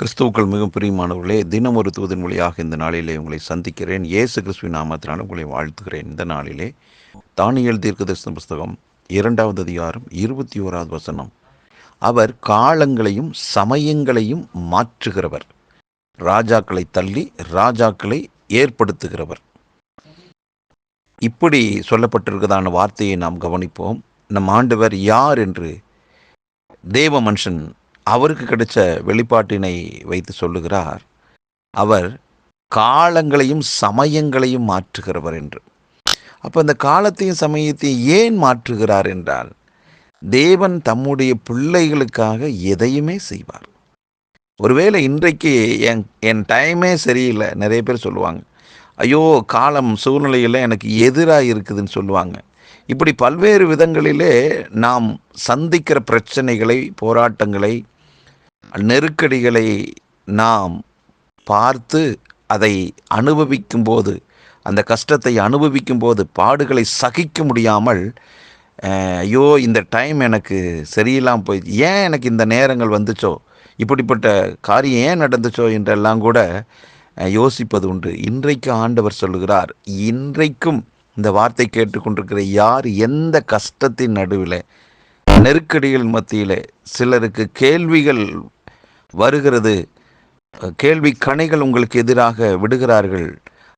கிறிஸ்துவுக்கள் மிகவும் பிரியமானவர்களே தினம் ஒரு தூதன் மொழியாக இந்த நாளிலே உங்களை சந்திக்கிறேன். இயேசு கிறிஸ்துவின் நாமத்தினால் உங்களை வாழ்த்துகிறேன். இந்த நாளிலே தானியல் தீர்க்கதரிசன புஸ்தகம் இரண்டாவது அதிகாரம் இருபத்தி ஓராவது வசனம். அவர் காலங்களையும் சமயங்களையும் மாற்றுகிறவர். ராஜாக்களை தள்ளி ராஜாக்களை ஏற்படுத்துகிறவர். இப்படி சொல்லப்பட்டிருக்கிறதான வார்த்தையை நாம் கவனிப்போம். நம் ஆண்டவர் யார் என்று தேவ மனுஷன் அவருக்கு கிடைச்ச வெளிப்பாட்டினை வைத்து சொல்லுகிறார் அவர் காலங்களையும் சமயங்களையும் மாற்றுகிறவர் என்று. அப்போ இந்த காலத்தையும் சமயத்தையும் ஏன் மாற்றுகிறார் என்றால் தேவன் தம்முடைய பிள்ளைகளுக்காக எதையுமே செய்வார். ஒருவேளை இன்றைக்கு என் என் டைமே சரியில்லை நிறைய பேர் சொல்லுவாங்க ஐயோ காலம் சூழ்நிலையில் எனக்கு எதிராக இருக்குதுன்னு சொல்லுவாங்க. இப்படி பல்வேறு விதங்களிலே நாம் சந்திக்கிற பிரச்சனைகளை போராட்டங்களை நெருக்கடிகளை நாம் பார்த்து அதை அனுபவிக்கும் போது அந்த கஷ்டத்தை அனுபவிக்கும் போது பாடுகளை சகிக்க முடியாமல் ஐயோ இந்த டைம் எனக்கு சரியில்லாமல் போய் ஏன் எனக்கு இந்த நேரங்கள் வந்துச்சோ? இப்படிப்பட்ட காரியம் ஏன் நடந்துச்சோ? என்றெல்லாம் கூட யோசிப்பது உண்டு. இன்றைக்கு ஆண்டவர் சொல்லுகிறார் இன்றைக்கும் இந்த வார்த்தை கேட்டுக்கொண்டிருக்கிற யார் எந்த கஷ்டத்தின் நடுவில் நெருக்கடிகள் மத்தியில் சிலருக்கு கேள்விகள் வருகிறது. கேள்வி கணைகள் உங்களுக்கு எதிராக விடுகிறார்கள்.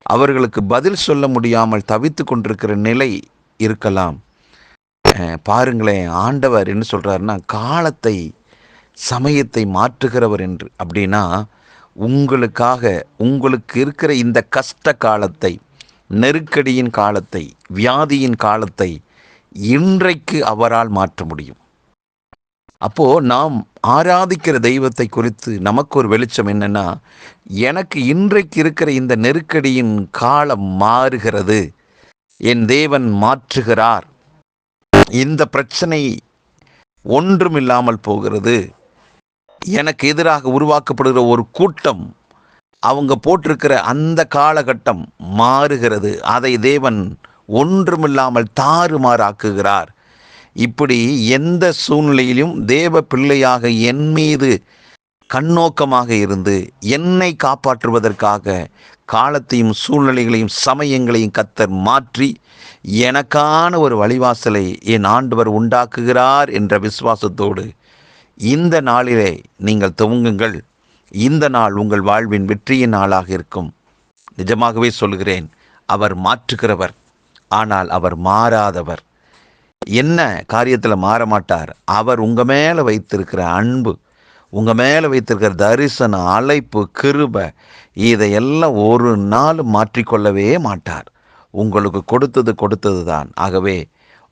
அவர்களுக்கு பதில் சொல்ல முடியாமல் தவித்து கொண்டிருக்கிற நிலை இருக்கலாம். பாருங்களேன் ஆண்டவர் என்ன சொல்கிறாருன்னா காலத்தை சமயத்தை மாற்றுகிறவர் என்று. அப்படின்னா உங்களுக்காக உங்களுக்கு இருக்கிற இந்த கஷ்ட காலத்தை நெருக்கடியின் காலத்தை வியாதியின் காலத்தை இன்றைக்கு அவரால் மாற்ற முடியும். அப்போது நாம் ஆராதிக்கிற தெய்வத்தை குறித்து நமக்கு ஒரு வெளிச்சம் என்னென்னா எனக்கு இன்றைக்கு இருக்கிற இந்த நெருக்கடியின் காலம் மாறுகிறது. என் தேவன் மாற்றுகிறார். இந்த பிரச்சனை ஒன்றுமில்லாமல் போகிறது. எனக்கு எதிராக உருவாக்கப்படுகிற ஒரு கூட்டம் அவங்க போட்டிருக்கிற அந்த காலகட்டம் மாறுகிறது. அதை தேவன் ஒன்றுமில்லாமல் தாறுமாறாக்குகிறார். இப்படி எந்த சூழ்நிலையிலும் தேவ பிள்ளையாக என் மீது கண்ணோக்கமாக இருந்து என்னை காப்பாற்றுவதற்காக காலத்தையும் சூழ்நிலைகளையும் சமயங்களையும் கத்தர் மாற்றி எனக்கான ஒரு வழிவாசலை என் ஆண்டவர் உண்டாக்குகிறார் என்ற விசுவாசத்தோடு இந்த நாளிலே நீங்கள் துவங்குங்கள். இந்த நாள் உங்கள் வாழ்வின் வெற்றியின் நாளாக இருக்கும். நிஜமாகவே சொல்கிறேன் அவர் மாற்றுகிறவர் ஆனால் அவர் மாறாதவர். என்ன காரியத்தில் மாற மாட்டார் அவர் உங்கள் மேலே வைத்திருக்கிற அன்பு உங்கள் மேலே வைத்திருக்கிற தரிசனம் அழைப்பு கிருபை இதையெல்லாம் ஒரு நாள் மாற்றிக்கொள்ளவே மாட்டார். உங்களுக்கு கொடுத்தது கொடுத்தது தான் ஆகவே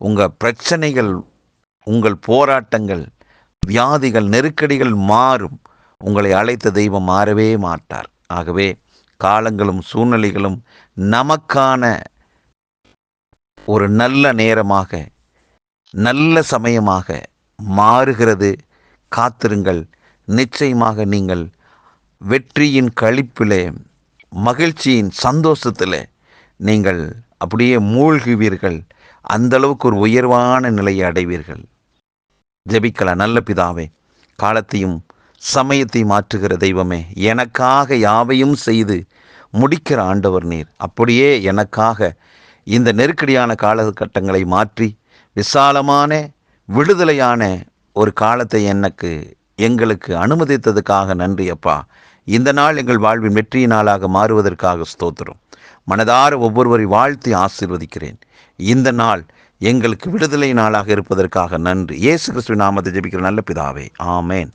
உங்கள் பிரச்சனைகள் உங்கள் போராட்டங்கள் வியாதிகள் நெருக்கடிகள் மாறும். உங்களை அழைத்த தெய்வம் மாறவே மாட்டார். ஆகவே காலங்களும் சூழ்நிலைகளும் நமக்கான ஒரு நல்ல நேரமாக நல்ல சமயமாக மாறுகிறது. காத்திருங்கள். நிச்சயமாக நீங்கள் வெற்றியின் கழிப்பிலே மகிழ்ச்சியின் சந்தோஷத்தில் நீங்கள் அப்படியே மூழ்குவீர்கள். அந்த அளவுக்கு ஒரு உயர்வான நிலையை அடைவீர்கள். ஜெபிக்கல. நல்ல பிதாவே காலத்தையும் சமயத்தை மாற்றுகிற தெய்வமே எனக்காக யாவையும் செய்து முடிக்கிற ஆண்டவர் நீர். அப்படியே எனக்காக இந்த நெருக்கடியான காலகட்டங்களை மாற்றி விசாலமான விடுதலையான ஒரு காலத்தை எனக்கு எங்களுக்கு அனுமதித்ததுக்காக நன்றி அப்பா. இந்த நாள் எங்கள் வாழ்வின் வெற்றி நாளாக மாறுவதற்காக ஸ்தோத்திரம். மனதார ஒவ்வொருவரை வாழ்த்தி ஆசிர்வதிக்கிறேன். இந்த நாள் எங்களுக்கு விடுதலை நாளாக இருப்பதற்காக நன்றி. இயேசு கிறிஸ்துவின் நாமத்தை ஜெபிக்கிற நல்ல பிதாவே. ஆமேன்.